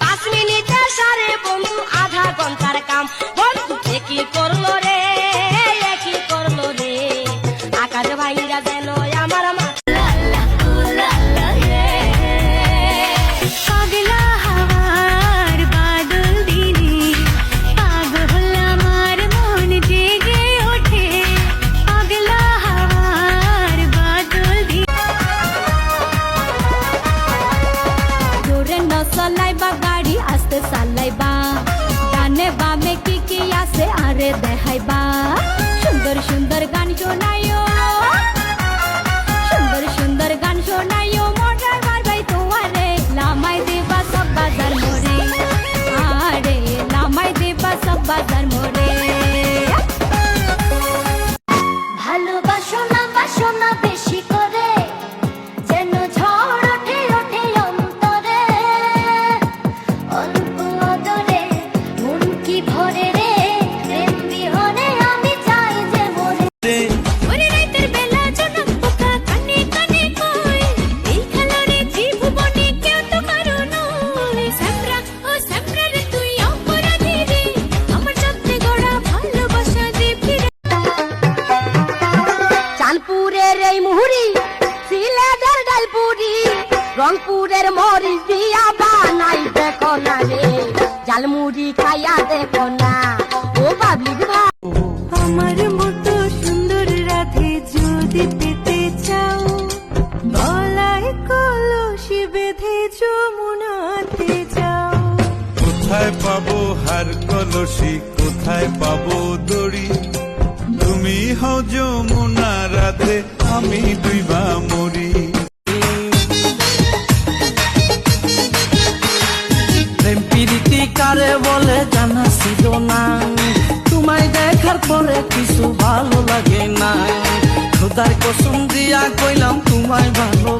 পাঁচ মিনিটে সারে বন্ধু চালাইবা ডানে বামে কি কি আছে আরে দেখাইবা। সুন্দর সুন্দর গান শোনাইও রংপুরের মরিচ দিয়া বানাই দেখো না রে। জালমুড়ি খাইয়া দেখো না। ও পাবলিক ভাই। আমার মতো সুন্দর রাধে যদি পেতে চাও গলায় কলসি বেঁধে যমুনাতে যাও। কোথায় পাবো হার কলসি কোথায় পাবো দড়ি? তুমি হও যমুনা রাধে আমি দুইবা মরি। পরে কিছু ভালো লাগে না। খোদার কসম দিয়া কইলাম তোমায় ভালো